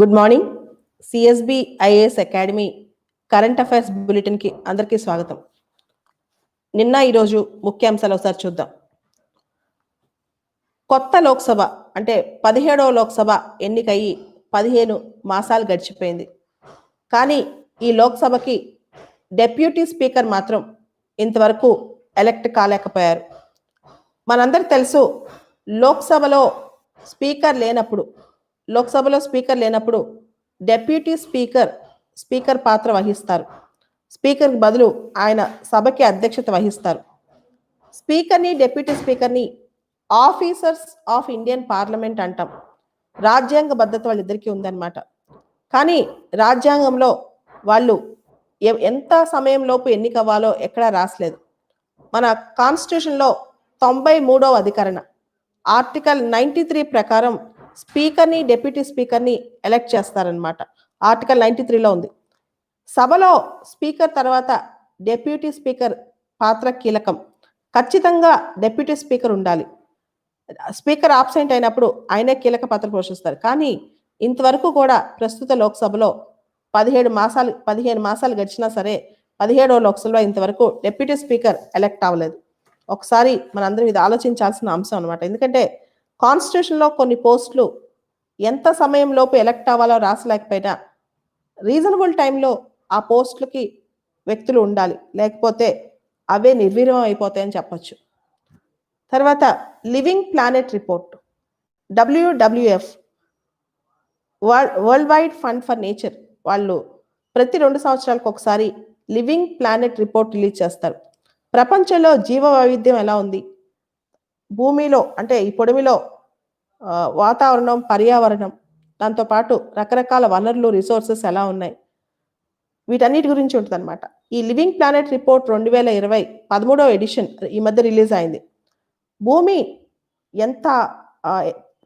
Good morning. CSB IAS academy current affairs బులెటిన్కి అందరికీ స్వాగతం. నిన్న ఈరోజు ముఖ్యాంశాలు ఒకసారి చూద్దాం. కొత్త లోక్సభ అంటే పదిహేడవ లోక్సభ ఎన్నికయ్యి పదిహేను మాసాలు గడిచిపోయింది. కానీ ఈ లోక్సభకి డెప్యూటీ స్పీకర్ మాత్రం ఇంతవరకు ఎలక్ట్ కాలేకపోయారు. మనందరికి తెలుసు లోక్సభలో స్పీకర్ లేనప్పుడు లోక్సభలో స్పీకర్ లేనప్పుడు డెప్యూటీ స్పీకర్ స్పీకర్ పాత్ర వహిస్తారు. స్పీకర్కి బదులు ఆయన సభకి అధ్యక్షత వహిస్తారు. స్పీకర్ని డెప్యూటీ స్పీకర్ని ఆఫీసర్స్ ఆఫ్ ఇండియన్ పార్లమెంట్ అంటాం. రాజ్యాంగ భద్రత వాళ్ళిద్దరికీ ఉందన్నమాట. కానీ రాజ్యాంగంలో వాళ్ళు ఎంత సమయంలోపు ఎన్నికవ్వాలో ఎక్కడా రాసలేదు. మన కాన్స్టిట్యూషన్లో తొంభై మూడవ అధికరణ. ఆర్టికల్ నైంటీ త్రీ ప్రకారం స్పీకర్ని డెప్యూటీ స్పీకర్ని ఎలక్ట్ చేస్తారనమాట ఆర్టికల్ నైంటీ త్రీలో ఉంది. సభలో స్పీకర్ తర్వాత డెప్యూటీ స్పీకర్ పాత్ర కీలకం. ఖచ్చితంగా డెప్యూటీ స్పీకర్ ఉండాలి. స్పీకర్ ఆబ్సెంట్ అయినప్పుడు ఆయనే కీలక పాత్ర పోషిస్తారు. కానీ ఇంతవరకు కూడా ప్రస్తుత లోక్సభలో పదిహేడు మాసాలు పదిహేను మాసాలు గడిచినా సరే పదిహేడవ లోక్సభలో ఇంతవరకు డెప్యూటీ స్పీకర్ ఎలక్ట్ అవ్వలేదు. ఒకసారి మనందరం ఇది ఆలోచించాల్సిన అంశం అనమాట ఎందుకంటే కాన్స్టిట్యూషన్లో కొన్ని పోస్టులు ఎంత సమయంలోపు ఎలక్ట్ అవ్వాలో రాసలేకపోయినా రీజనబుల్ టైంలో ఆ పోస్టులకి వ్యక్తులు ఉండాలి. లేకపోతే అవే నిర్వీర్యం అయిపోతాయని చెప్పచ్చు. తర్వాత living planet report. WWF world wide fund for nature వాళ్ళు ప్రతి రెండు సంవత్సరాలకు ఒకసారి లివింగ్ ప్లానెట్ రిపోర్ట్ రిలీజ్ చేస్తారు. ప్రపంచంలో జీవ వైవిధ్యం ఎలా ఉంది? భూమిలో అంటే ఈ పొడిమిలో వాతావరణం పర్యావరణం దాంతోపాటు రకరకాల వనరులు రిసోర్సెస్ ఎలా ఉన్నాయి? వీటన్నిటి గురించి ఉంటుందన్నమాట. ఈ లివింగ్ ప్లానెట్ రిపోర్ట్ రెండు వేల ఇరవై పదమూడవ ఎడిషన్ ఈ మధ్య రిలీజ్ అయింది. భూమి ఎంత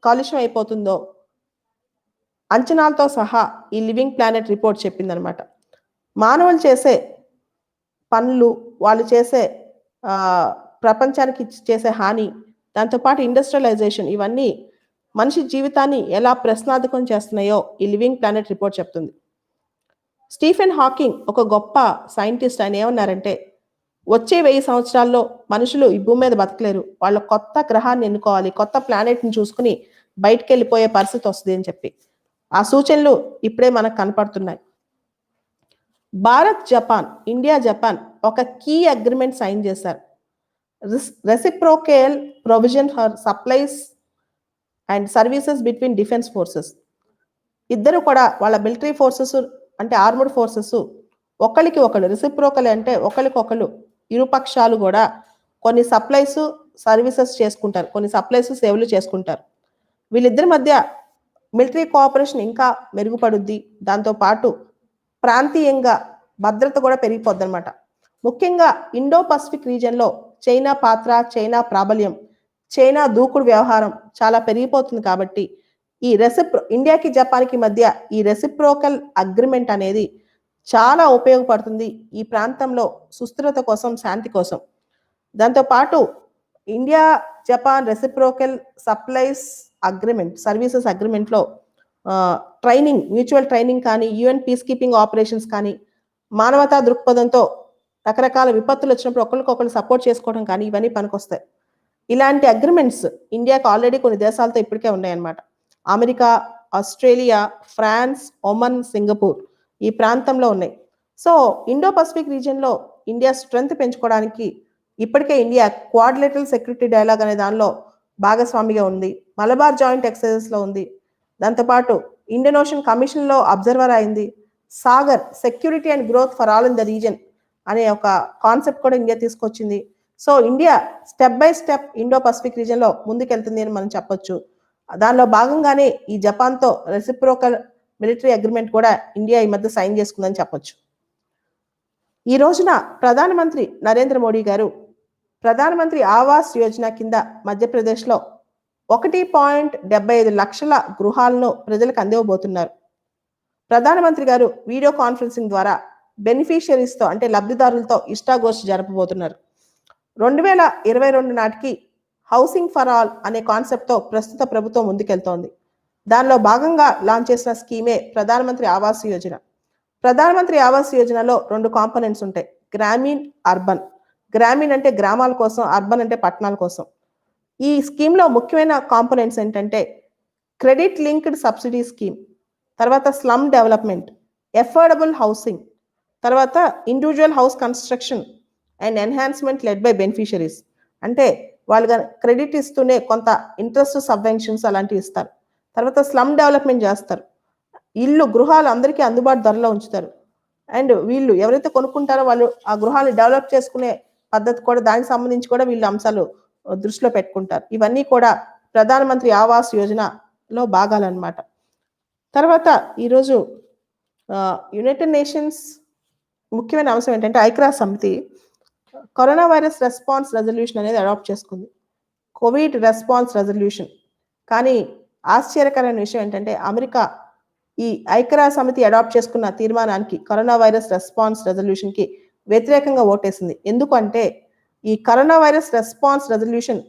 కాలుష్యం అయిపోతుందో అంచనాలతో సహా ఈ లివింగ్ ప్లానెట్ రిపోర్ట్ చెప్పిందనమాట మానవులు చేసే పనులు వాళ్ళు చేసే ప్రపంచానికి చేసే హాని దాంతోపాటు ఇండస్ట్రియలైజేషన్ ఇవన్నీ మనిషి జీవితాన్ని ఎలా ప్రశ్నార్థకం చేస్తున్నాయో ఈ లివింగ్ ప్లానెట్ రిపోర్ట్ చెప్తుంది. స్టీఫెన్ హాకింగ్ ఒక గొప్ప సైంటిస్ట్ ఆయన ఏమన్నారంటే వచ్చే వెయ్యి సంవత్సరాల్లో మనుషులు ఈ భూమి మీద బతకలేరు. వాళ్ళ కొత్త గ్రహాన్ని ఎన్నుకోవాలి కొత్త ప్లానెట్ని చూసుకుని బయటకు వెళ్ళిపోయే పరిస్థితి వస్తుంది అని చెప్పి. ఆ సూచనలు ఇప్పుడే మనకు కనపడుతున్నాయి. భారత్ జపాన్ ఇండియా జపాన్ ఒక కీ అగ్రిమెంట్ సైన్ చేశారు. Reciprocal provision for supplies and services between defence forces ఇద్దరు కూడా వాళ్ళ మిలిటరీ ఫోర్సెస్ అంటే ఆర్మడ్ ఫోర్సెస్ ఒకరికి ఒకరు రెసిప్రోకల్ అంటే ఒకరికొకరు ఇరుపక్షాలు కూడా కొన్ని సప్లైస్ సర్వీసెస్ చేసుకుంటారు. కొన్ని సప్లైస్ సేవలు చేసుకుంటారు. వీళ్ళిద్దరి మధ్య మిలిటరీ కోఆపరేషన్ ఇంకా మెరుగుపడుద్ది. దాంతోపాటు ప్రాంతీయంగా భద్రత కూడా పెరిగిపోద్ది అనమాట ముఖ్యంగా ఇండో పసిఫిక్ రీజియన్లో చైనా పాత్ర చైనా ప్రాబల్యం చైనా దూకుడు వ్యవహారం చాలా పెరిగిపోతుంది కాబట్టి ఈ రెసిప్రో ఇండియాకి జపాన్కి మధ్య ఈ రెసిప్రోకల్ అగ్రిమెంట్ అనేది చాలా ఉపయోగపడుతుంది ఈ ప్రాంతంలో సుస్థిరత కోసం శాంతి కోసం. దాంతోపాటు India Japan reciprocal supplies agreement services అగ్రిమెంట్లో training mutual training కానీ యుఎన్ పీస్ కీపింగ్ ఆపరేషన్స్ కానీ మానవతా దృక్పథంతో రకరకాల విపత్తులు వచ్చినప్పుడు ఒకరికొకరు సపోర్ట్ చేసుకోవడం కానీ ఇవన్నీ పనికొస్తాయి. ఇలాంటి అగ్రిమెంట్స్ ఇండియాకు ఆల్రెడీ కొన్ని దేశాలతో ఇప్పటికే ఉన్నాయన్నమాట. America Australia France Oman Singapore ఈ ప్రాంతంలో ఉన్నాయి. సో ఇండో పసిఫిక్ రీజియన్లో ఇండియా స్ట్రెంగ్త్ పెంచుకోవడానికి ఇప్పటికే ఇండియా క్వాడ్లేటరల్ సెక్యూరిటీ డైలాగ్ అనే దానిలో భాగస్వామిగా ఉంది. మలబార్ జాయింట్ ఎక్సైజెస్లో ఉంది. దాంతోపాటు ఇండియన్ ఓషన్ కమిషన్లో అబ్జర్వర్ అయింది. Sagar security and growth for all in the region అనే ఒక కాన్సెప్ట్ కూడా ఇండియా తీసుకొచ్చింది. So India step by step Indo Pacific రీజన్లో ముందుకెళ్తుంది అని మనం చెప్పొచ్చు. దానిలో భాగంగానే ఈ జపాన్తో రెసిప్రోకల్ మిలిటరీ అగ్రిమెంట్ కూడా ఇండియా ఈ మధ్య సైన్ చేసుకుందని చెప్పొచ్చు. ఈ రోజున ప్రధానమంత్రి నరేంద్ర మోడీ గారు ప్రధానమంత్రి ఆవాస్ యోజన కింద మధ్యప్రదేశ్లో ఒకటి పాయింట్ డెబ్బై ఐదు లక్షల గృహాలను ప్రజలకు అందివ్వబోతున్నారు. ప్రధానమంత్రి గారు వీడియో కాన్ఫరెన్సింగ్ ద్వారా బెనిఫిషియరీస్తో అంటే లబ్ధిదారులతో ఇష్టాగోష్ఠి జరపబోతున్నారు. రెండు వేల ఇరవై రెండు నాటికి హౌసింగ్ ఫర్ ఆల్ అనే కాన్సెప్ట్తో ప్రస్తుత ప్రభుత్వం ముందుకెళ్తోంది. దానిలో భాగంగా లాంచ్ చేసిన స్కీమే ప్రధానమంత్రి ఆవాస్ యోజన. ప్రధానమంత్రి ఆవాస్ యోజనలో రెండు కాంపోనెంట్స్ ఉంటాయి. గ్రామీణ్ అర్బన్. గ్రామీణ్ అంటే గ్రామాల కోసం అర్బన్ అంటే పట్టణాల కోసం. ఈ స్కీమ్లో ముఖ్యమైన కాంపోనెంట్స్ ఏంటంటే క్రెడిట్ లింక్డ్ సబ్సిడీ స్కీమ్ తర్వాత స్లమ్ డెవలప్మెంట్ ఎఫోర్డబుల్ హౌసింగ్ తర్వాత individual house construction and enhancement led by beneficiaries అంటే వాళ్ళు క్రెడిట్ ఇస్తూనే కొంత ఇంట్రెస్ట్ సబ్వెన్షన్స్ అలాంటివి ఇస్తారు. తర్వాత స్లమ్ డెవలప్మెంట్ చేస్తారు. ఇల్లు గృహాలు అందరికీ అందుబాటు ధరలో ఉంచుతారు. అండ్ వీళ్ళు ఎవరైతే కొనుక్కుంటారో వాళ్ళు ఆ గృహాలు డెవలప్ చేసుకునే పద్ధతి కూడా దానికి సంబంధించి కూడా వీళ్ళు అంశాలు దృష్టిలో పెట్టుకుంటారు. ఇవన్నీ కూడా ప్రధానమంత్రి ఆవాస్ యోజనలో భాగాలన్నమాట. తర్వాత ఈరోజు యునైటెడ్ నేషన్స్ ముఖ్యమైన అంశం ఏంటంటే ఐక్యరాజ్య సమితి కరోనా వైరస్ రెస్పాన్స్ రెజల్యూషన్ అనేది అడాప్ట్ చేసుకుంది. Covid response resolution. కానీ ఆశ్చర్యకరమైన విషయం ఏంటంటే అమెరికా ఈ ఐక్యరా సమితి అడాప్ట్ చేసుకున్న తీర్మానానికి కరోనా వైరస్ రెస్పాన్స్ రెజల్యూషన్కి వ్యతిరేకంగా ఓటేసింది. ఎందుకంటే ఈ corona virus response resolution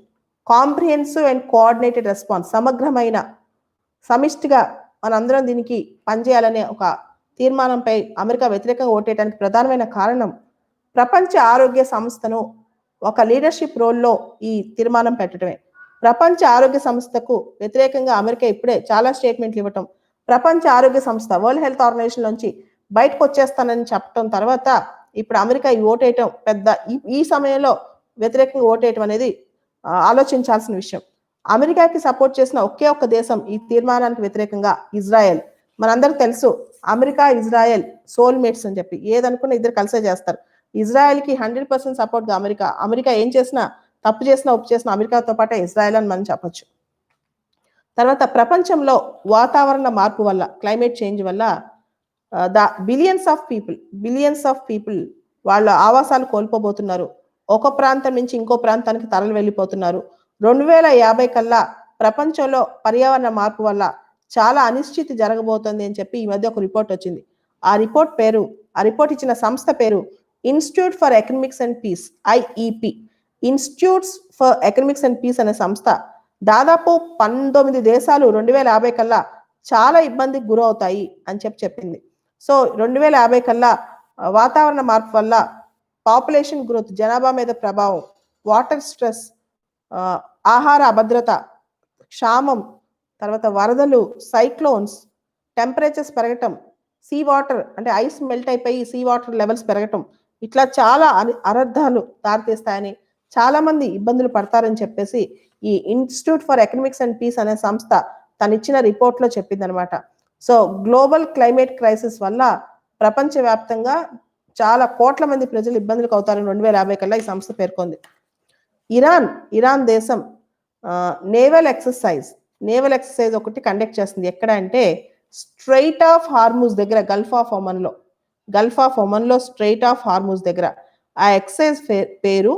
comprehensive and coordinated response సమగ్రమైన సమిష్టిగా మనందరం దీనికి పనిచేయాలనే ఒక తీర్మానంపై అమెరికా వ్యతిరేకంగా ఓటేయడానికి ప్రధానమైన కారణం ప్రపంచ ఆరోగ్య సంస్థను ఒక లీడర్షిప్ రోల్లో ఈ తీర్మానం పెట్టడమే ప్రపంచ ఆరోగ్య సంస్థకు వ్యతిరేకంగా అమెరికా ఇప్పుడే చాలా స్టేట్మెంట్లు ఇవ్వటం ప్రపంచ ఆరోగ్య సంస్థ వరల్డ్ హెల్త్ ఆర్గనైజేషన్ నుంచి బయటకు వచ్చేస్తానని చెప్పడం తర్వాత ఇప్పుడు అమెరికా ఈ ఓటేయటం పెద్ద ఈ- ఈ సమయంలో వ్యతిరేకంగా ఓటేయటం అనేది ఆలోచించాల్సిన విషయం. అమెరికాకి సపోర్ట్ చేసిన ఒకే ఒక్క దేశం ఈ తీర్మానానికి వ్యతిరేకంగా ఇజ్రాయెల్. మనందరికి తెలుసు అమెరికా ఇజ్రాయెల్ సోల్మేట్స్ అని చెప్పి. ఏదనుకున్నా ఇద్దరు కలిసే చేస్తారు. ఇజ్రాయెల్కి హండ్రెడ్ పర్సెంట్ సపోర్ట్గా అమెరికా. అమెరికా ఏం చేసినా తప్పు చేసినా ఒప్పు చేసినా అమెరికాతో పాటే ఇజ్రాయెల్ అని మనం చెప్పొచ్చు. తర్వాత ప్రపంచంలో వాతావరణ మార్పు వల్ల క్లైమేట్ చేంజ్ వల్ల the billions of people billions of people వాళ్ళ ఆవాసాలు కోల్పోబోతున్నారు. ఒక ప్రాంతం నుంచి ఇంకో ప్రాంతానికి తరలి వెళ్ళిపోతున్నారు. రెండు వేల యాభై కల్లా ప్రపంచంలో పర్యావరణ మార్పు వల్ల చాలా అనిశ్చితి జరగబోతోంది అని చెప్పి ఈ మధ్య ఒక రిపోర్ట్ వచ్చింది. ఆ రిపోర్ట్ పేరు ఆ రిపోర్ట్ ఇచ్చిన సంస్థ పేరు institute for economics and peace IEP institutes for economics and peace అనే సంస్థ దాదాపు పంతొమ్మిది దేశాలు రెండు వేల యాభై కల్లా చాలా ఇబ్బందికి గురవుతాయి అని చెప్పి చెప్పింది. సో రెండు వేల యాభై కల్లా వాతావరణ మార్పు వల్ల పాపులేషన్ గ్రోత్ జనాభా మీద ప్రభావం వాటర్ స్ట్రెస్ ఆహార అభద్రత క్షామం తర్వాత వరదలు సైక్లోన్స్ టెంపరేచర్స్ పెరగటం సీ వాటర్ అంటే ఐస్ మెల్ట్ అయిపోయి సీ వాటర్ లెవెల్స్ పెరగటం ఇట్లా చాలా అనర్థాలు దారితీస్తాయని చాలామంది ఇబ్బందులు పడతారని చెప్పేసి ఈ institute for economics and peace అనే సంస్థ తనిచ్చిన రిపోర్ట్లో చెప్పిందనమాట. సో గ్లోబల్ క్లైమేట్ క్రైసిస్ వల్ల ప్రపంచవ్యాప్తంగా చాలా కోట్ల మంది ప్రజలు ఇబ్బందులకు అవుతారని రెండు వేల యాభై కల్లా ఈ సంస్థ పేర్కొంది. ఇరాన్ ఇరాన్ దేశం నేవల్ ఎక్సర్సైజ్ నేవల్ ఎక్సర్సైజ్ ఒకటి కండక్ట్ చేస్తుంది. ఎక్కడ అంటే స్ట్రైట్ ఆఫ్ హార్మూస్ దగ్గర గల్ఫ్ ఆఫ్ ఒమన్లో గల్ఫ్ ఆఫ్ ఒమన్లో స్ట్రైట్ ఆఫ్ హార్మూస్ దగ్గర. ఆ ఎక్సైజ్ పేరు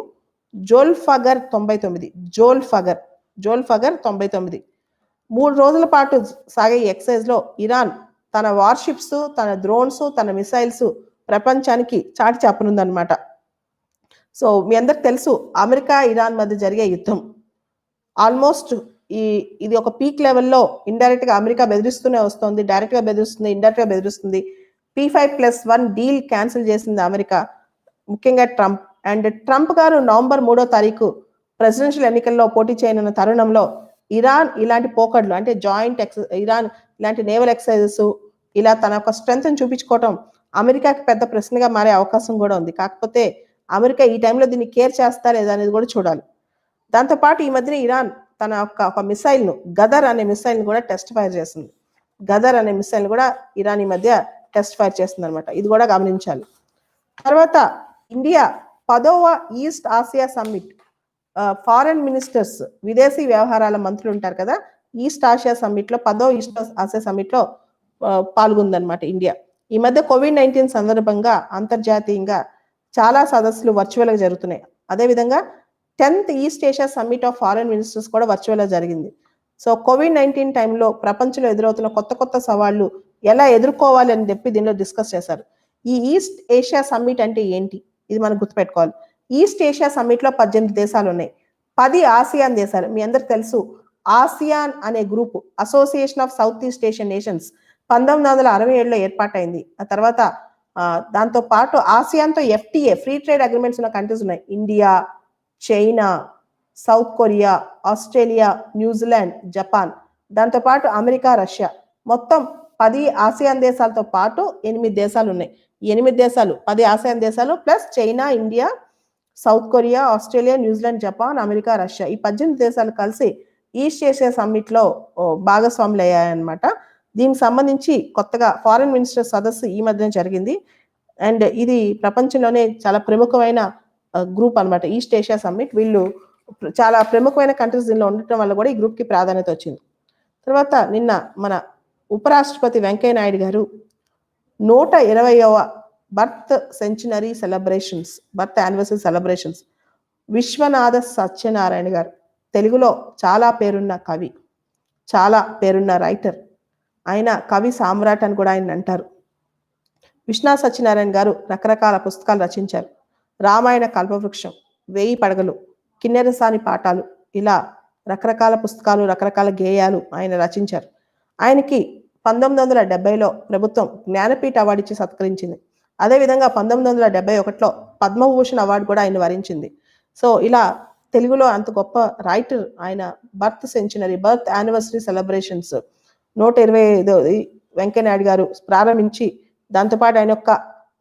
జోల్ ఫగర్ తొంభై తొమ్మిది. జోల్ ఫగర్ జోల్ ఫగర్ తొంభై తొమ్మిది. మూడు రోజుల పాటు సాగే ఈ ఎక్సైజ్లో ఇరాన్ తన వార్షిప్స్ తన డ్రోన్స్ తన మిసైల్స్ ప్రపంచానికి చాటి చెప్పనుందన్నమాట సో మీ అందరికి తెలుసు అమెరికా ఇరాన్ మధ్య జరిగే యుద్ధం. ఆల్మోస్ట్ ఈ ఇది ఒక పీక్ లెవెల్లో ఇండైరెక్ట్గా అమెరికా బెదిరిస్తూనే వస్తుంది డైరెక్ట్గా బెదిరిస్తుంది ఇండైరెక్ట్గా బెదిరిస్తుంది. P five plus one deal cancel చేసింది అమెరికా ముఖ్యంగా ట్రంప్. అండ్ ట్రంప్ గారు నవంబర్ మూడో తారీఖు ప్రెసిడెన్షియల్ ఎన్నికల్లో పోటీ చేయనున్న తరుణంలో ఇరాన్ ఇలాంటి పోకడ్లు అంటే జాయింట్ ఎక్స ఇరాన్ ఇలాంటి నేవల్ ఎక్సర్సైజెస్ ఇలా తన యొక్క స్ట్రెంత్ చూపించుకోవటం అమెరికాకి పెద్ద ప్రశ్నగా మారే అవకాశం కూడా ఉంది. కాకపోతే అమెరికా ఈ టైంలో దీన్ని కేర్ చేస్తా లేదా అనేది కూడా చూడాలి. దాంతోపాటు ఈ మధ్యన ఇరాన్ తన యొక్క ఒక మిసైల్ను గదర్ అనే మిసైల్ని కూడా టెస్ట్ ఫైర్ చేసింది గదర్ అనే మిసైల్ కూడా ఇరాన్ ఈ మధ్య టెస్ట్ ఫైర్ చేస్తుంది అనమాట ఇది కూడా గమనించాలి. తర్వాత ఇండియా పదవ East Asia summit foreign ministers విదేశీ వ్యవహారాల మంత్రులు ఉంటారు కదా ఈస్ట్ ఆసియా సమ్మిట్లో పదో ఈస్ట్ ఆసియా సమ్మిట్లో పాల్గొందనమాట ఇండియా. ఈ మధ్య కోవిడ్ నైన్టీన్ సందర్భంగా అంతర్జాతీయంగా చాలా సదస్సులు వర్చువల్గా జరుగుతున్నాయి. అదేవిధంగా tenth East Asia summit of foreign ministers కూడా వర్చువల్గా జరిగింది. సో కోవిడ్ నైన్టీన్ టైంలో ప్రపంచంలో ఎదురవుతున్న కొత్త కొత్త సవాళ్ళు ఎలా ఎదుర్కోవాలి అని చెప్పి దీనిలో డిస్కస్ చేశారు. ఈ ఈస్ట్ ఏషియా సమ్మిట్ అంటే ఏంటి? ఇది మనం గుర్తుపెట్టుకోవాలి. ఈస్ట్ ఏషియా సమ్మిట్లో పద్దెనిమిది దేశాలు ఉన్నాయి పది ఆసియాన్ దేశాలు. మీ అందరికి తెలుసు ఆసియాన్ అనే group Association of South East Asian Nations పంతొమ్మిది వందల అరవై ఏడులో ఏర్పాటైంది. ఆ తర్వాత దాంతో పాటు ఆసియాన్తో ఎఫ్టీఏ ఫ్రీ ట్రేడ్ అగ్రిమెంట్స్ ఉన్న కంట్రీస్ ఉన్నాయి. India China South Korea Australia New Zealand Japan. దాంతోపాటు అమెరికా రష్యా. మొత్తం పది ఆసియాన్ దేశాలతో పాటు ఎనిమిది దేశాలు ఉన్నాయి ఎనిమిది దేశాలు పది ఆసియాన్ దేశాలు plus China India South Korea Australia New Zealand Japan America Russia. ఈ పద్దెనిమిది దేశాలు కలిసి ఈస్ట్ ఏషియా సమ్మిట్లో ఓ, భాగస్వాములు అయ్యాయన్నమాట దీనికి సంబంధించి కొత్తగా ఫారెన్ మినిస్టర్ సదస్సు ఈ మధ్యన జరిగింది. అండ్ ఇది ప్రపంచంలోనే చాలా ప్రముఖమైన గ్రూప్ అన్నమాట. ఈస్ట్ ఏషియా సమ్మిట్ వీళ్ళు చాలా ప్రముఖమైన కంట్రీస్ దీనిలో ఉండటం వల్ల కూడా ఈ గ్రూప్కి ప్రాధాన్యత వచ్చింది. తర్వాత నిన్న మన ఉపరాష్ట్రపతి వెంకయ్య నాయుడు గారు నూట ఇరవైవ birth centenary celebrations birth anniversary celebrations Viswanatha Satyanarayana గారు తెలుగులో చాలా పేరున్న కవి చాలా పేరున్న రైటర్ ఆయన కవి సామ్రాట్ అని కూడా ఆయన అంటారు. విశ్వనాథ సత్యనారాయణ గారు రకరకాల పుస్తకాలు రచించారు. రామాయణ కల్పవృక్షం వేయి పడగలు కిన్నెరసాని పాఠాలు ఇలా రకరకాల పుస్తకాలు రకరకాల గేయాలు ఆయన రచించారు. ఆయనకి పంతొమ్మిది వందల డెబ్బైలో ప్రభుత్వం జ్ఞానపీఠ అవార్డు ఇచ్చి సత్కరించింది. అదేవిధంగా పంతొమ్మిది వందల డెబ్బై ఒకటిలో పద్మభూషణ్ అవార్డు కూడా ఆయన వరించింది. సో ఇలా తెలుగులో అంత గొప్ప రైటర్ ఆయన birth centenary birth anniversary celebrations నూట ఇరవై ఐదో వెంకయ్యనాయుడు గారు ప్రారంభించి దాంతోపాటు ఆయన యొక్క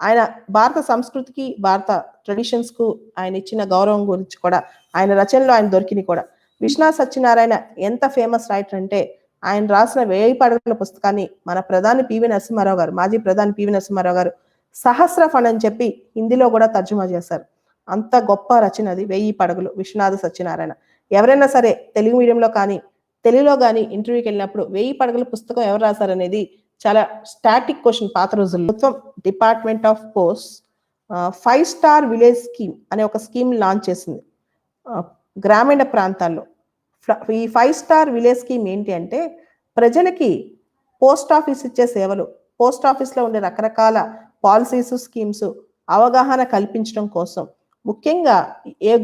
ఆయన భారత సంస్కృతికి భారత ట్రెడిషన్స్కు ఆయన ఇచ్చిన గౌరవం గురించి కూడా ఆయన రచనలో ఆయన దొరికినాయి కూడా. విశ్వనాథ్ సత్యనారాయణ ఎంత ఫేమస్ రైటర్ అంటే ఆయన రాసిన వేయి పడగల పుస్తకాన్ని మన ప్రధాని పివి నరసింహారావు గారు మాజీ ప్రధాని పివి నరసింహారావు గారు సహస్ర ఫండ్ అని చెప్పి హిందీలో కూడా తర్జుమా చేశారు. అంత గొప్ప రచన అది వెయ్యి పడగలు విశ్వనాథ సత్యనారాయణ. ఎవరైనా సరే తెలుగు మీడియంలో కానీ తెలుగులో కానీ ఇంటర్వ్యూకి వెళ్ళినప్పుడు వెయ్యి పడగల పుస్తకం ఎవరు రాశారనేది చాలా స్టాటిక్ క్వశ్చన్ పాత రోజుల్లో. Department of post five star village scheme అనే ఒక స్కీమ్ లాంచ్ చేసింది. గ్రామీణ ప్రాంతాల్లో. ఈ ఫైవ్ స్టార్ విలేజ్ స్కీమ్ ఏంటి అంటే ప్రజలకి పోస్ట్ ఆఫీస్ ఇచ్చే సేవలు పోస్ట్ ఆఫీస్లో ఉండే రకరకాల పాలసీస్ స్కీమ్స్ అవగాహన కల్పించడం కోసం ముఖ్యంగా ఏ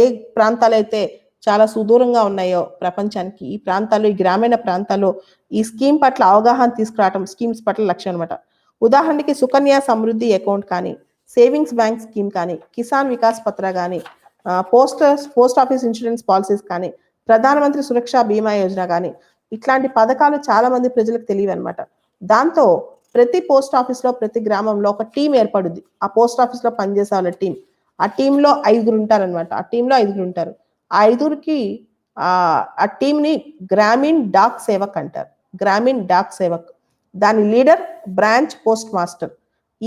ఏ ప్రాంతాలైతే చాలా సుదూరంగా ఉన్నాయో ప్రపంచానికి ఈ ప్రాంతాల్లో ఈ గ్రామీణ ప్రాంతాల్లో ఈ స్కీమ్ పట్ల అవగాహన తీసుకురావడం స్కీమ్స్ పట్ల లక్ష్యం అనమాట ఉదాహరణకి సుకన్య సమృద్ధి అకౌంట్ కానీ సేవింగ్స్ బ్యాంక్ స్కీమ్ కానీ కిసాన్ వికాస్ పత్ర కానీ post post office insurance policies కానీ ప్రధానమంత్రి సురక్ష బీమా యోజన కానీ ఇట్లాంటి పథకాలు చాలా మంది ప్రజలకు తెలియవు అనమాట దాంతో ప్రతి పోస్ట్ ఆఫీస్లో ప్రతి గ్రామంలో ఒక టీం ఏర్పడుద్ది. ఆ పోస్ట్ ఆఫీస్లో పనిచేసే వాళ్ళ టీం. ఆ టీంలో ఐదుగురు ఉంటారన్నమాట. ఆ టీంలో ఐదుగురు ఉంటారు. ఆ ఐదుగురికి ఆ ఆ టీంని గ్రామీణ్ డాక్ సేవక్ అంటారు. గ్రామీణ్ డాక్ సేవక్. దాని లీడర్ బ్రాంచ్ పోస్ట్ మాస్టర్.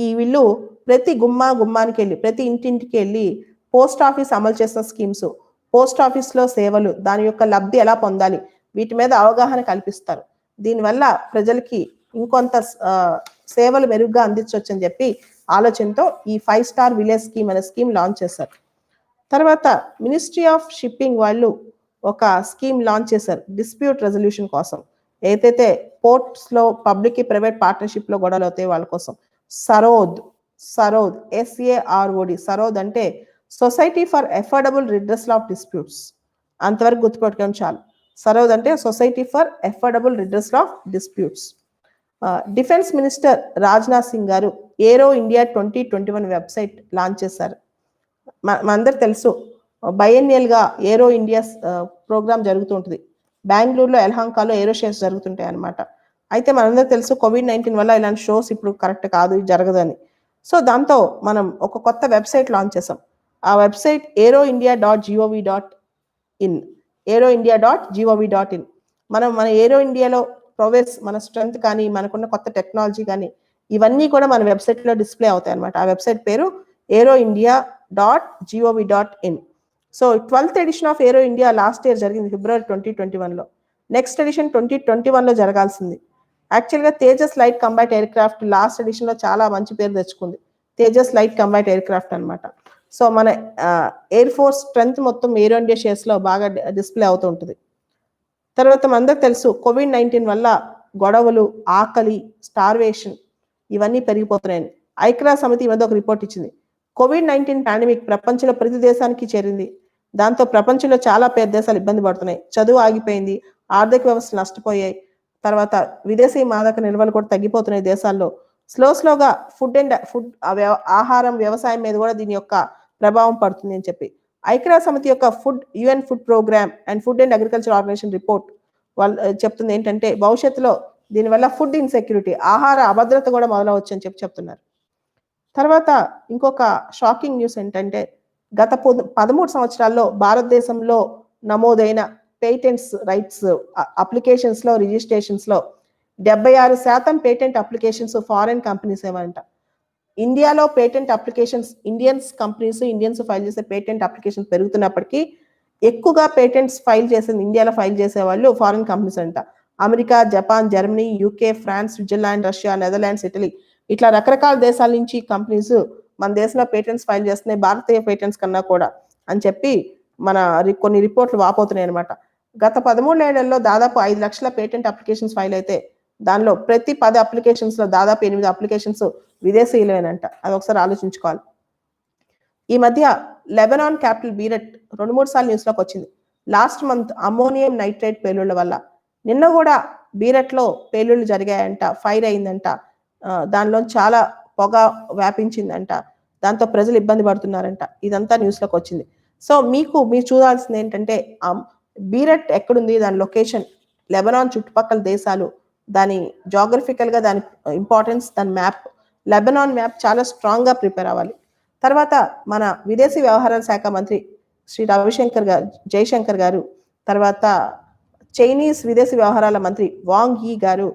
ఈ వీళ్ళు ప్రతి గుమ్మా గుమ్మానికి వెళ్ళి ప్రతి ఇంటింటికి వెళ్ళి పోస్ట్ ఆఫీస్ అమలు చేసిన స్కీమ్స్ పోస్ట్ ఆఫీస్లో సేవలు దాని యొక్క లబ్ధి ఎలా పొందాలి వీటి మీద అవగాహన కల్పిస్తారు. దీనివల్ల ప్రజలకి ఇంకొంత సేవలు మెరుగ్గా అందించవచ్చు అని చెప్పి ఆలోచనతో ఈ ఫైవ్ స్టార్ విలేజ్ స్కీమ్ అనే స్కీమ్ లాంచ్ చేశారు. తర్వాత మినిస్ట్రీ ఆఫ్ షిప్పింగ్ వాళ్ళు ఒక స్కీమ్ లాంచ్ చేశారు డిస్ప్యూట్ రెజల్యూషన్ కోసం. ఏదైతే పోర్ట్స్లో పబ్లిక్కి పబ్లిక్ ప్రైవేట్ పార్ట్నర్షిప్లో గొడవలు అవుతాయి వాళ్ళ కోసం sarod SAROD S A R O D SAROD అంటే society for affordable redressal of disputes అంతవరకు గుర్తుపెట్టుకోవడం చాలు. సరోద్ అంటే society for affordable redressal of disputes defence minister Rajnath Singh గారు Aero India twenty twenty one website launch చేశారు. మ- మనందరికి తెలుసు బయన్నియల్ ఏరో ఇండియా ప్రోగ్రామ్ జరుగుతుంటుంది బెంగళూరులో ఎల్హాంకాలో ఏరో షోస్ జరుగుతుంటాయి అన్నమాట అయితే మనందరూ తెలుసు కోవిడ్ నైన్టీన్ వల్ల ఇలాంటి షోస్ ఇప్పుడు కరెక్ట్ కాదు జరగదని. సో దాంతో మనం ఒక కొత్త వెబ్సైట్ లాంచ్ చేసాం ఆ website Aero India dot G O V dot in Aero India dot G O V dot in మనం మన ఏరో ఇండియాలో ప్రోగ్రెస్ మన స్ట్రెంగ్త్ కానీ మనకున్న కొత్త టెక్నాలజీ కానీ ఇవన్నీ కూడా మన వెబ్సైట్లో డిస్ప్లే అవుతాయి అనమాట ఆ వెబ్సైట్ పేరు Aero India dot G O V dot in so twelfth edition of Aero India last year జరిగింది ఫిబ్రవరి ట్వంటీ ట్వంటీ వన్లో. నెక్స్ట్ ఎడిషన్ ట్వంటీ ట్వంటీ వన్లో జరగాల్సింది. యాక్చువల్గా Tejas light combat aircraft last ఎడిషన్లో చాలా మంచి పేరు తెచ్చుకుంది. Tejas light combat aircraft అనమాట సో మన ఎయిర్ ఫోర్స్ స్ట్రెంగ్త్ మొత్తం ఎయిర్ ఇండియా షేర్స్లో బాగా డిస్ప్లే అవుతుంటుంది. తర్వాత మనందరికి తెలుసు కోవిడ్ నైన్టీన్ వల్ల గొడవలు ఆకలి స్టార్వేషన్ ఇవన్నీ పెరిగిపోతున్నాయని ఐక్రా సమితి ఈ మధ్య ఒక రిపోర్ట్ ఇచ్చింది. కోవిడ్ నైన్టీన్ పాండమిక్ ప్రపంచంలో ప్రతి దేశానికి చేరింది. దాంతో ప్రపంచంలో చాలా పేద దేశాలు ఇబ్బంది పడుతున్నాయి. చదువు ఆగిపోయింది. ఆర్థిక వ్యవస్థలు నష్టపోయాయి. తర్వాత విదేశీ మాదక నిల్వలు కూడా తగ్గిపోతున్నాయి దేశాల్లో. స్లో స్లోగా ఫుడ్ అండ్ ఫుడ్ ఆహారం వ్యవసాయం మీద కూడా దీని యొక్క ప్రభావం పడుతుంది అని చెప్పి. ఐక్యరాజ్య సమితి యొక్క food UN food programme and food and agriculture organisation report వాళ్ళు చెప్తుంది ఏంటంటే భవిష్యత్తులో దీనివల్ల ఫుడ్ ఇన్సెక్యూరిటీ ఆహార అభద్రత కూడా మొదలవచ్చు అని చెప్పి చెప్తున్నారు. తర్వాత ఇంకొక షాకింగ్ న్యూస్ ఏంటంటే గత పొద- పదమూడు సంవత్సరాల్లో భారతదేశంలో నమోదైన పేటెంట్స్ రైట్స్ అప్లికేషన్స్లో రిజిస్ట్రేషన్స్లో డెబ్బై ఆరు శాతం పేటెంట్ అప్లికేషన్స్ ఫారెన్ కంపెనీస్ ఏమంట ఇండియాలో patent applications Indians companies Indians file చేసే పేటెంట్ అప్లికేషన్స్ పెరుగుతున్నప్పటికీ ఎక్కువగా పేటెంట్స్ ఫైల్ చేసేది ఇండియాలో ఫైల్ చేసే వాళ్ళు ఫారిన్ కంపెనీస్ అంట. America Japan Germany UK France Switzerland Russia Netherlands Italy ఇట్లా రకరకాల దేశాల నుంచి కంపెనీస్ మన దేశంలో పేటెంట్స్ ఫైల్ చేస్తున్నాయి భారతీయ పేటెంట్స్ కన్నా కూడా అని చెప్పి మన కొన్ని రిపోర్ట్లు వాపోతున్నాయి అనమాట గత పదమూడు ఏళ్ళలో దాదాపు ఐదు లక్షల పేటెంట్ అప్లికేషన్స్ ఫైల్ అయితే దానిలో ప్రతి పది అప్లికేషన్స్లో దాదాపు ఎనిమిది అప్లికేషన్స్ విదేశీయులేనంట అది ఒకసారి ఆలోచించుకోవాలి. ఈ మధ్య లెబనాన్ క్యాపిటల్ బీరట్ రెండు మూడు సార్లు న్యూస్లోకి వచ్చింది. లాస్ట్ మంత్ అమ్మోనియం నైట్రేట్ పేలుళ్ళ వల్ల. నిన్న కూడా బీరట్లో పేలుళ్ళు జరిగాయంట ఫైర్ అయిందంట. దానిలో చాలా పొగ వ్యాపించిందంట. దాంతో ప్రజలు ఇబ్బంది పడుతున్నారంట. ఇదంతా న్యూస్లోకి వచ్చింది. సో మీకు మీరు చూడాల్సింది ఏంటంటే బీరట్ ఎక్కడుంది? దాని లొకేషన్ లెబనాన్ చుట్టుపక్కల దేశాలు దాని జాగ్రఫికల్గా దాని ఇంపార్టెన్స్ దాని మ్యాప్ లెబనాన్ మ్యాప్ చాలా స్ట్రాంగ్గా ప్రిపేర్ అవ్వాలి. తర్వాత మన విదేశీ వ్యవహారాల శాఖ మంత్రి శ్రీ రవిశంకర్ గారు జయశంకర్ గారు తర్వాత చైనీస్ విదేశీ వ్యవహారాల మంత్రి వాంగ్ యీ గారు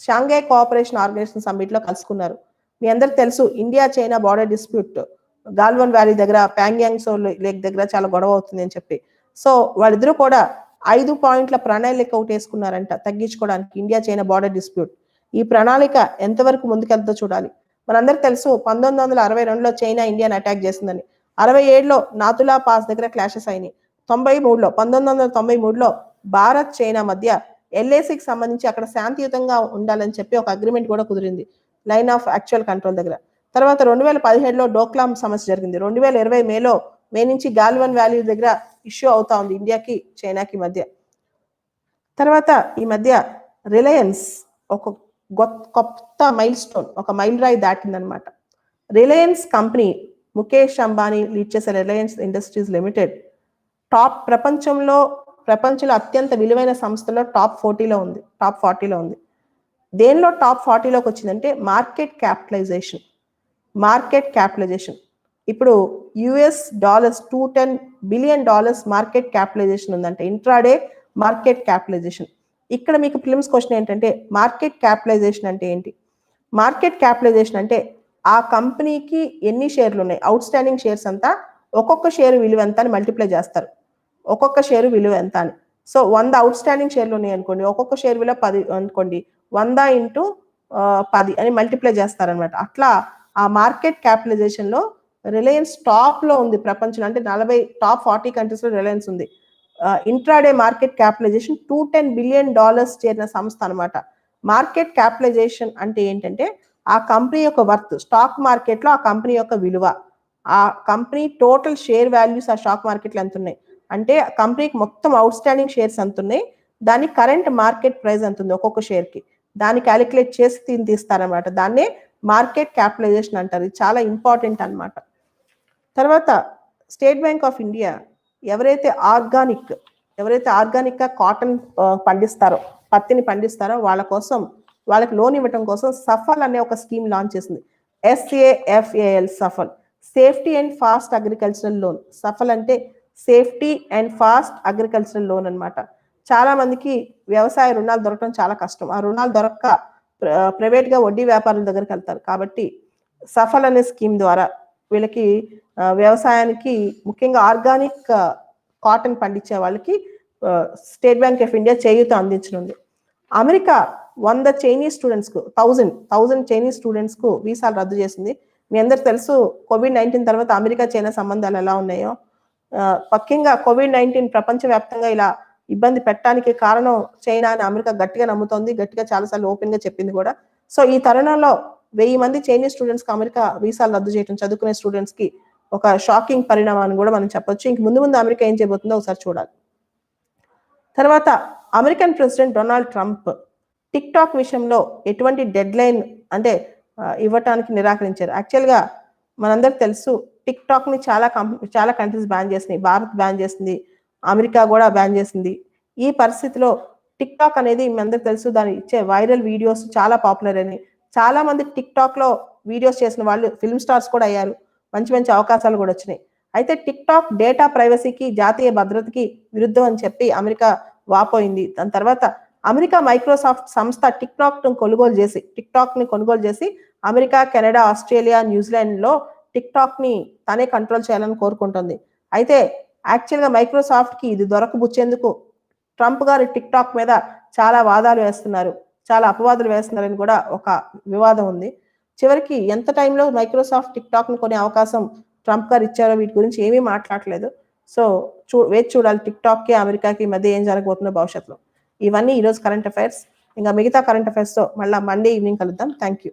షాంఘై కోఆపరేషన్ ఆర్గనైజేషన్ సమ్మిట్లో కలుసుకున్నారు. మీ అందరికి తెలుసు India China border dispute Galwan valley దగ్గర ప్యాంగ్యాంగ్ సో లేక్ దగ్గర చాలా గొడవ అవుతుంది అని చెప్పి. సో వాళ్ళిద్దరూ కూడా ఐదు పాయింట్ల ప్రణాళిక ఒకటి వేసుకున్నారంట తగ్గించుకోవడానికి. ఇండియా చైనా బార్డర్ డిస్ప్యూట్ ఈ ప్రణాళిక ఎంతవరకు ముందుకెళ్తుందో చూడాలి. మనందరికి తెలుసు పంతొమ్మిది వందల అరవై రెండులో చైనా ఇండియాని అటాక్ చేసిందని. అరవై ఏడులో నాతులా పాస్ దగ్గర క్లాషెస్ అయినాయి. తొంభై మూడులో పంతొమ్మిది వందల తొంభై మూడులో భారత్ చైనా మధ్య ఎల్ఏసికి సంబంధించి అక్కడ శాంతియుతంగా ఉండాలని చెప్పి ఒక అగ్రిమెంట్ కూడా కుదిరింది. లైన్ ఆఫ్ యాక్చువల్ కంట్రోల్ దగ్గర. తర్వాత రెండు వేల పదిహేడులో డోక్లాం సమస్య జరిగింది. రెండు వేల ఇరవై మేలో మే నుంచి గాల్వన్ వ్యాలీ దగ్గర ఇష్యూ అవుతా ఉంది ఇండియాకి చైనాకి మధ్య. తర్వాత ఈ మధ్య రిలయన్స్ ఒక కొత్త మైల్ స్టోన్ ఒక మైల్ రాయి దాటిందనమాట. Reliance company Mukesh Ambani lead చేసే రిలయన్స్ ఇండస్ట్రీస్ లిమిటెడ్ టాప్ ప్రపంచంలో ప్రపంచంలో అత్యంత విలువైన సంస్థలో టాప్ ఫోర్టీలో ఉంది టాప్ ఫార్టీలో ఉంది. దేనిలో టాప్ ఫార్టీలోకి వచ్చిందంటే మార్కెట్ క్యాపిటలైజేషన్ మార్కెట్ క్యాపిటలైజేషన్. ఇప్పుడు US dollars two ten billion dollars market capitalisation ఉందంటే. ఇంట్రాడే మార్కెట్ క్యాపిటలైజేషన్ ఇక్కడ మీకు ఫిలిమ్స్ క్వశ్చన్ ఏంటంటే మార్కెట్ క్యాపిటలైజేషన్ అంటే ఏంటి? మార్కెట్ క్యాపిటలైజేషన్ అంటే ఆ కంపెనీకి ఎన్ని షేర్లు ఉన్నాయి? అవుట్ స్టాండింగ్ షేర్స్ అంతా ఒక్కొక్క షేర్ విలువ ఎంత అని మల్టిప్లై చేస్తారు. ఒక్కొక్క షేర్ విలువ ఎంత అని. సో వంద అవుట్ స్టాండింగ్ షేర్లు ఉన్నాయి అనుకోండి. ఒక్కొక్క షేర్ విలువ పది అనుకోండి. వంద ఇంటూ పది అని మల్టిప్లై చేస్తారనమాట అట్లా ఆ మార్కెట్ క్యాపిటలైజేషన్లో రిలయన్స్ టాప్లో ఉంది ప్రపంచంలో. అంటే నలభై టాప్ ఫార్టీ కంట్రీస్లో రిలయన్స్ ఉంది. Intraday market capitalisation two ten billion dollars చేరిన సంస్థ అనమాట మార్కెట్ క్యాపిటలైజేషన్ అంటే ఏంటంటే ఆ కంపెనీ యొక్క వర్త్ స్టాక్ మార్కెట్లో ఆ కంపెనీ యొక్క విలువ. ఆ కంపెనీ టోటల్ షేర్ వాల్యూస్ ఆ స్టాక్ మార్కెట్లో ఎంత ఉన్నాయి అంటే ఆ కంపెనీకి మొత్తం అవుట్ స్టాండింగ్ షేర్స్ ఎంత ఉన్నాయి దాని కరెంట్ మార్కెట్ ప్రైస్ ఎంత ఉంది ఒక్కొక్క షేర్కి. దాన్ని క్యాలిక్యులేట్ చేసి దీన్ని తీస్తారనమాట దాన్నే మార్కెట్ క్యాపిటలైజేషన్ అంటారు. ఇది చాలా ఇంపార్టెంట్ అన్నమాట. తర్వాత స్టేట్ బ్యాంక్ ఆఫ్ ఇండియా ఎవరైతే ఆర్గానిక్ ఎవరైతే ఆర్గానిక్గా కాటన్ పండిస్తారో పత్తిని పండిస్తారో వాళ్ళ కోసం వాళ్ళకి లోన్ ఇవ్వటం కోసం సఫల్ అనే ఒక స్కీమ్ లాంచ్ చేసింది. S A F A L Safal. Safety and fast agricultural loan. Safal అంటే safety and fast agricultural loan అనమాట చాలా మందికి వ్యవసాయ రుణాలు దొరకడం చాలా కష్టం. ఆ రుణాలు దొరక్క ప్ర- వడ్డీ వ్యాపారుల దగ్గరికి వెళ్తారు. కాబట్టి సఫల్ అనే స్కీమ్ ద్వారా వీళ్ళకి వ్యవసాయానికి ముఖ్యంగా ఆర్గానిక్ కాటన్ పండించే వాళ్ళకి స్టేట్ బ్యాంక్ ఆఫ్ ఇండియా చేయూత అందించనుంది. అమెరికా వంద చైనీస్ స్టూడెంట్స్కు థౌజండ్ థౌజండ్ చైనీస్ స్టూడెంట్స్కు వీసాలు రద్దు చేసింది. మీ అందరు తెలుసు కోవిడ్ నైన్టీన్ తర్వాత అమెరికా చైనా సంబంధాలు ఎలా ఉన్నాయో. ముఖ్యంగా కోవిడ్ నైన్టీన్ ప్రపంచవ్యాప్తంగా ఇలా ఇబ్బంది పెట్టడానికి కారణం చైనా అని అమెరికా గట్టిగా నమ్ముతోంది గట్టిగా చాలాసార్లు ఓపెన్గా చెప్పింది కూడా. సో ఈ తరుణంలో వెయ్యి మంది చైనీస్ స్టూడెంట్స్కి అమెరికా వీసాలు రద్దు చేయడం చదువుకునే స్టూడెంట్స్కి ఒక షాకింగ్ పరిణామాన్ని కూడా మనం చెప్పొచ్చు. ఇంక ముందు ముందు అమెరికా ఏం చేయబోతుందో ఒకసారి చూడాలి. తర్వాత American president Donald Trump TikTok విషయంలో ఎటువంటి డెడ్ లైన్ అంటే ఇవ్వటానికి నిరాకరించారు. యాక్చువల్గా మనందరికి తెలుసు టిక్ టాక్ని చాలా కంప్ చాలా కంట్రీస్ బ్యాన్ చేసినాయి. భారత్ బ్యాన్ చేసింది అమెరికా కూడా బ్యాన్ చేసింది. ఈ పరిస్థితిలో టిక్ టాక్ అనేది మీ అందరికి తెలుసు దాని ఇచ్చే వైరల్ వీడియోస్ చాలా పాపులర్ అని చాలా మంది టిక్ టాక్లో వీడియోస్ చేసిన వాళ్ళు ఫిల్మ్ స్టార్స్ కూడా అయ్యారు. మంచి మంచి అవకాశాలు కూడా వచ్చినాయి. అయితే టిక్ టాక్ డేటా ప్రైవసీకి జాతీయ భద్రతకి విరుద్ధం అని చెప్పి అమెరికా వాపోయింది. దాని తర్వాత అమెరికా మైక్రోసాఫ్ట్ సంస్థ టిక్ టాక్ను కొనుగోలు చేసి టిక్ టాక్ని కొనుగోలు చేసి అమెరికా కెనడా ఆస్ట్రేలియా న్యూజిలాండ్లో టిక్ టాక్ని తనే కంట్రోల్ చేయాలని కోరుకుంటుంది. అయితే యాక్చువల్గా మైక్రోసాఫ్ట్కి ఇది దొరకబుచ్చేందుకు ట్రంప్ గారు టిక్ టాక్ మీద చాలా వాదాలు వేస్తున్నారు. చాలా అపవాదులు వేస్తున్నారని కూడా ఒక వివాదం ఉంది. చివరికి ఎంత టైంలో మైక్రోసాఫ్ట్ టిక్ టాక్ను కొనే అవకాశం ట్రంప్ గారు ఇచ్చారో వీటి గురించి ఏమీ మాట్లాడలేదు. సో చూ వేచి చూడాలి టిక్ టాక్కి అమెరికాకి మధ్య ఏం జరగబోతుందో భవిష్యత్తులో. ఇవన్నీ ఈరోజు కరెంట్ అఫైర్స్. ఇంకా మిగతా కరెంట్ అఫైర్స్తో మళ్ళీ మండే ఈవినింగ్ కలుద్దాం. Thank you.